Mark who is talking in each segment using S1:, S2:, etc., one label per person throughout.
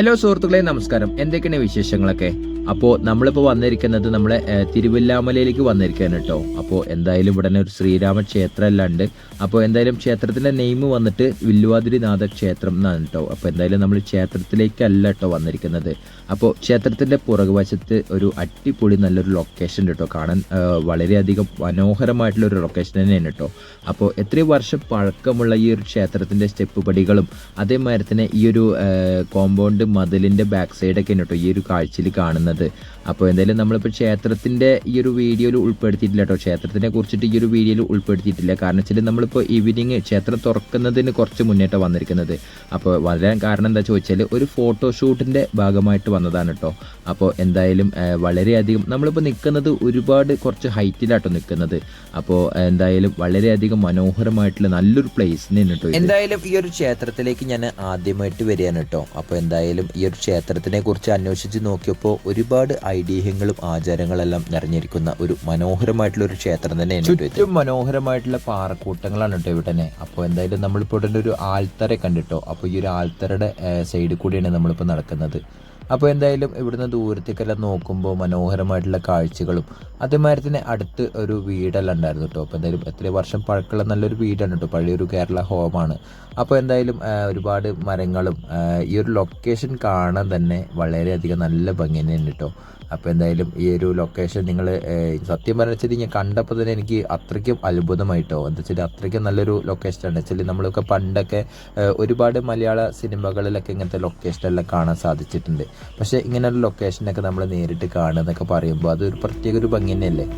S1: Hello സുഹൃത്തുക്കളെ നമസ്കാരം. എന്തൊക്കെയാണ് വിശേഷങ്ങളൊക്കെ? അപ്പോൾ നമ്മളിപ്പോൾ വന്നിരിക്കുന്നത് നമ്മളെ തിരുവല്ലാമലയിലേക്ക് വന്നിരിക്കുകയാണ് കേട്ടോ. അപ്പോൾ എന്തായാലും ഇവിടെ ഒരു ശ്രീരാമ ക്ഷേത്രം എല്ലാം ഉണ്ട് അപ്പോൾ എന്തായാലും ക്ഷേത്രത്തിന്റെ നെയിം വന്നിട്ട് വില്ലുവാതിരിനാഥ ക്ഷേത്രം എന്നാണ് കേട്ടോ. അപ്പോൾ എന്തായാലും നമ്മൾ ക്ഷേത്രത്തിലേക്കല്ല കേട്ടോ വന്നിരിക്കുന്നത്. അപ്പോൾ ക്ഷേത്രത്തിന്റെ പുറകുവശത്ത് ഒരു അടിപൊളി നല്ലൊരു ലൊക്കേഷൻ കേട്ടോ. കാണാൻ വളരെയധികം മനോഹരമായിട്ടുള്ള ഒരു ലൊക്കേഷൻ തന്നെയാണ് കേട്ടോ. അപ്പോൾ എത്രയോ വർഷം പഴക്കമുള്ള ഈ ഒരു ക്ഷേത്രത്തിന്റെ സ്റ്റെപ്പ് പടികളും അതേമാതിരി തന്നെ ഈ ഒരു കോമ്പൗണ്ട് മതിലിന്റെ ബാക്ക് സൈഡൊക്കെ കേട്ടോ ഈ ഒരു കാഴ്ചയിൽ കാണുന്നത്. അപ്പോൾ എന്തായാലും നമ്മളിപ്പോൾ ക്ഷേത്രത്തിന്റെ ഈ ഒരു വീഡിയോയിൽ ഉൾപ്പെടുത്തിയിട്ടില്ല കേട്ടോ. ക്ഷേത്രത്തിനെ കുറിച്ചിട്ട് ഈ ഒരു വീഡിയോയിൽ ഉൾപ്പെടുത്തിയിട്ടില്ല. കാരണം വെച്ചാൽ നമ്മളിപ്പോൾ ഈവനിങ് ക്ഷേത്രം തുറക്കുന്നതിന് കുറച്ച് മുന്നേറ്റം വന്നിരിക്കുന്നത്. അപ്പോൾ വളരെ കാരണം എന്താ ചോദിച്ചാൽ ഒരു ഫോട്ടോഷൂട്ടിന്റെ ഭാഗമായിട്ട് വന്നതാണ് കേട്ടോ. അപ്പോൾ എന്തായാലും വളരെയധികം നമ്മളിപ്പോൾ നിൽക്കുന്നത് ഒരുപാട് കുറച്ച് ഹൈറ്റിലാട്ടോ നിൽക്കുന്നത്. അപ്പോൾ എന്തായാലും വളരെയധികം മനോഹരമായിട്ടുള്ള നല്ലൊരു പ്ലേസ് തന്നെയാണ് കേട്ടോ
S2: എന്തായാലും ഈ ഒരു ക്ഷേത്രത്തിലേക്ക് ഞാൻ ആദ്യമായിട്ട് വരികയാണ് കേട്ടോ. അപ്പോൾ എന്തായാലും ഈ ഒരു ക്ഷേത്രത്തിനെ കുറിച്ച് അന്വേഷിച്ച് നോക്കിയപ്പോൾ ഒരുപാട് ഐതിഹ്യങ്ങളും ആചാരങ്ങളെല്ലാം നിറഞ്ഞിരിക്കുന്ന ഒരു മനോഹരമായിട്ടുള്ള ഒരു ക്ഷേത്രം തന്നെയാണ്
S1: ഏറ്റവും മനോഹരമായിട്ടുള്ള പാറക്കൂട്ടങ്ങളാണ് കേട്ടോ ഇവിടെ തന്നെ. അപ്പോൾ എന്തായാലും നമ്മളിപ്പോൾ ഇവിടെ ഒരു ആൽത്തറ കണ്ടിട്ടോ? അപ്പോൾ ഈ ഒരു ആൽത്തറയുടെ സൈഡിൽ കൂടിയാണ് നമ്മളിപ്പോൾ നടക്കുന്നത്. അപ്പോൾ എന്തായാലും ഇവിടുന്ന് ദൂരത്തേക്കെല്ലാം നോക്കുമ്പോൾ മനോഹരമായിട്ടുള്ള കാഴ്ചകളും അതേമാതിരി തന്നെ അടുത്ത് ഒരു വീടെല്ലാം ഉണ്ടായിരുന്നു കേട്ടോ. അപ്പോൾ എന്തായാലും എത്ര വർഷം പഴക്കമുള്ള നല്ലൊരു വീടാണ് കേട്ടോ. പഴയൊരു കേരള ഹോമാണ്. അപ്പോൾ എന്തായാലും ഒരുപാട് മരങ്ങളും ഈ ഒരു ലൊക്കേഷൻ കാണാൻ തന്നെ വളരെയധികം നല്ല ഭംഗി തന്നെയാണ് കേട്ടോ. അപ്പോൾ എന്തായാലും ഈ ഒരു ലൊക്കേഷൻ നിങ്ങൾ സത്യം പറഞ്ഞ വെച്ചാൽ ഞാൻ കണ്ടപ്പോൾ തന്നെ എനിക്ക് അത്രയ്ക്കും അത്ഭുതമായിട്ടോ. എന്താ വെച്ചാൽ അത്രയ്ക്കും നല്ലൊരു ലൊക്കേഷനാണ് വെച്ചാൽ നമ്മളൊക്കെ പണ്ടൊക്കെ ഒരുപാട് മലയാള സിനിമകളിലൊക്കെ ഇങ്ങനത്തെ ലൊക്കേഷനെല്ലാം കാണാൻ സാധിച്ചിട്ടുണ്ട്. പക്ഷേ ഇങ്ങനെ ഒരു ലൊക്കേഷനൊക്കെ നമ്മൾ നേരിട്ട് കാണുക എന്നൊക്കെ പറയുമ്പോൾ അതൊരു പ്രത്യേക ഒരു ഭംഗി തന്നെയല്ലേ?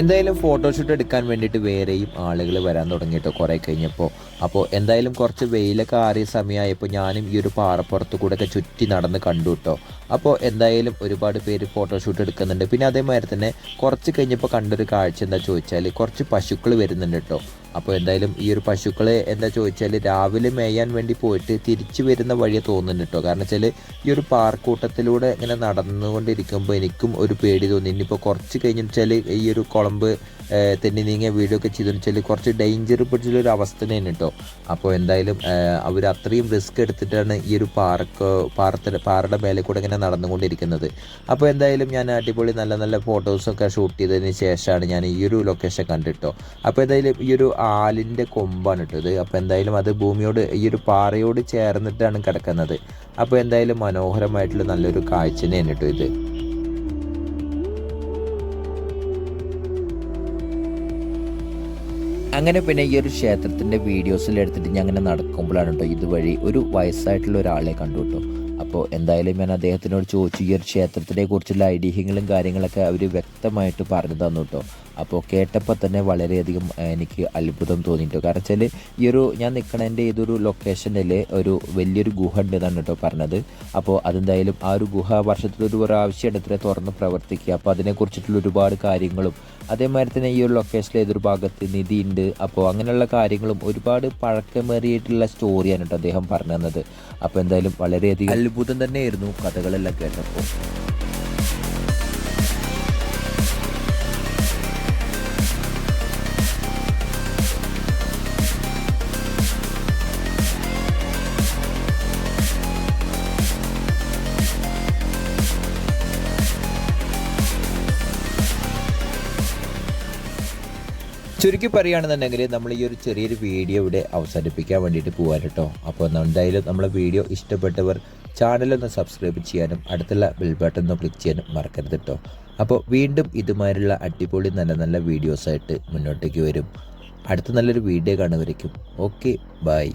S2: എന്തായാലും ഫോട്ടോഷൂട്ട് എടുക്കാൻ വേണ്ടിയിട്ട് വേറെയും ആളുകൾ വരാൻ തുടങ്ങിയിട്ടോ കുറേ കഴിഞ്ഞപ്പോൾ അപ്പോൾ എന്തായാലും കുറച്ച് വെയിലൊക്കെ ആറിയ സമയമായപ്പോൾ ഞാനും ഈ ഒരു പാറപ്പുറത്ത് കൂടെ ഒക്കെ ചുറ്റി നടന്ന് കണ്ടു കേട്ടോ അപ്പോൾ എന്തായാലും ഒരുപാട് പേര് ഫോട്ടോഷൂട്ട് എടുക്കുന്നുണ്ട്. പിന്നെ അതേമാതിരി തന്നെ കുറച്ച് കഴിഞ്ഞപ്പോൾ കണ്ടൊരു കാഴ്ച എന്താ ചോദിച്ചാൽ കുറച്ച് പശുക്കൾ വരുന്നുണ്ട് കേട്ടോ അപ്പോൾ എന്തായാലും ഈ ഒരു പശുക്കളെ എന്താ ചോദിച്ചാൽ രാവിലെ മേയാൻ വേണ്ടി പോയിട്ട് തിരിച്ചു വരുന്ന വഴിയെ തോന്നുന്നുണ്ട് കേട്ടോ കാരണം വെച്ചാൽ ഈ ഒരു പാർക്കൂട്ടത്തിലൂടെ ഇങ്ങനെ നടന്നുകൊണ്ടിരിക്കുമ്പോൾ എനിക്കും ഒരു പേടി തോന്നി. ഇനിയിപ്പോൾ കുറച്ച് കഴിഞ്ഞ് വെച്ചാൽ ഈ ഒരു കുളമ്പ് തെന്നി നീങ്ങിയ വീഡിയോ ഒക്കെ ചെയ്തെന്ന് വെച്ചാൽ കുറച്ച് ഡേഞ്ചർ പിടിച്ചുള്ളൊരു അവസ്ഥ തന്നെയാണ് കേട്ടോ അപ്പോൾ എന്തായാലും അവർ അത്രയും റിസ്ക് എടുത്തിട്ടാണ് ഈ ഒരു പാർക്ക് പാറത്തെ പാറയുടെ മേലെ കൂടെ ഇങ്ങനെ നടന്നുകൊണ്ടിരിക്കുന്നത്. അപ്പോൾ എന്തായാലും ഞാൻ അടിപൊളി നല്ല നല്ല ഫോട്ടോസൊക്കെ ഷൂട്ട് ചെയ്തതിന് ശേഷമാണ് ഞാൻ ഈ ഒരു ലൊക്കേഷൻ കണ്ടിട്ടോ. അപ്പോൾ എന്തായാലും ഈ ഒരു ആലിന്റെ കൊമ്പാണ് ഇട്ടത് അപ്പോൾ എന്തായാലും അത് ഭൂമിയോട് ഈ ഒരു പാറയോട് ചേർന്നിട്ടാണ് കിടക്കുന്നത്. അപ്പോൾ എന്തായാലും മനോഹരമായിട്ടുള്ള നല്ലൊരു കാഴ്ച തന്നെയാണ് കേട്ടോ ഇത്. അങ്ങനെ പിന്നെ ഈ ഒരു ക്ഷേത്രത്തിന്റെ വീഡിയോസിൽ എടുത്തിട്ട് ഞാൻ അങ്ങനെ നടക്കുമ്പോഴാണ് കേട്ടോ ഇതുവഴി ഒരു വയസ്സായിട്ടുള്ള ഒരാളെ കണ്ടു കേട്ടോ അപ്പോൾ എന്തായാലും ഞാൻ അദ്ദേഹത്തിനോട് ചോദിച്ചു ഈ ഒരു ക്ഷേത്രത്തിനെ കുറിച്ചുള്ള ഐതിഹ്യങ്ങളും കാര്യങ്ങളൊക്കെ അവർ വ്യക്തമായിട്ട് പറഞ്ഞു തന്നു കേട്ടോ അപ്പോൾ കേട്ടപ്പോൾ തന്നെ വളരെയധികം എനിക്ക് അത്ഭുതം തോന്നിയിട്ടു. കാരണം വെച്ചാൽ ഈ ഒരു ഞാൻ നിൽക്കണതിന്റെ ഏതൊരു ലൊക്കേഷനിൽ ഒരു വലിയൊരു ഗുഹ ഉണ്ട് എന്നാണ് കേട്ടോ പറഞ്ഞത്. അപ്പോൾ അതെന്തായാലും ആ ഒരു ഗുഹ വർഷത്തിൽ ഒരു പ്രാവശ്യം എടുത്തിട്ട് തുറന്ന് പ്രവർത്തിക്കുക. അപ്പോൾ അതിനെക്കുറിച്ചിട്ടുള്ള ഒരുപാട് കാര്യങ്ങളും അതേമാതിരി തന്നെ ഈ ഒരു ലൊക്കേഷനിൽ ഏതൊരു ഭാഗത്ത് നിധി ഉണ്ട് അപ്പോൾ അങ്ങനെയുള്ള കാര്യങ്ങളും ഒരുപാട് പഴക്കമേറിയിട്ടുള്ള സ്റ്റോറിയാണ് കേട്ടോ അദ്ദേഹം പറഞ്ഞു തന്നത്. അപ്പോൾ എന്തായാലും വളരെയധികം അത്ഭുതം തന്നെയായിരുന്നു കഥകളെല്ലാം കേട്ടപ്പോൾ. ചുരുക്കി പറയുകയാണെന്നുണ്ടെങ്കിൽ നമ്മൾ ഈ ഒരു ചെറിയൊരു വീഡിയോ ഇവിടെ അവസാനിപ്പിക്കാൻ വേണ്ടിയിട്ട് പോകാൻ കേട്ടോ. അപ്പോൾ എന്തായാലും നമ്മളെ വീഡിയോ ഇഷ്ടപ്പെട്ടവർ ചാനലൊന്ന് സബ്സ്ക്രൈബ് ചെയ്യാനും അടുത്തുള്ള ബെൽ ബട്ടൺ ഒന്ന് ക്ലിക്ക് ചെയ്യാനും മറക്കരുത് കേട്ടോ. അപ്പോൾ വീണ്ടും ഇതുമാതിരിയുള്ള അടിപൊളി നല്ല നല്ല വീഡിയോസായിട്ട് മുന്നോട്ടേക്ക് വരും. അടുത്ത നല്ലൊരു വീഡിയോ കാണുവരയ്ക്കും ഓക്കെ ബൈ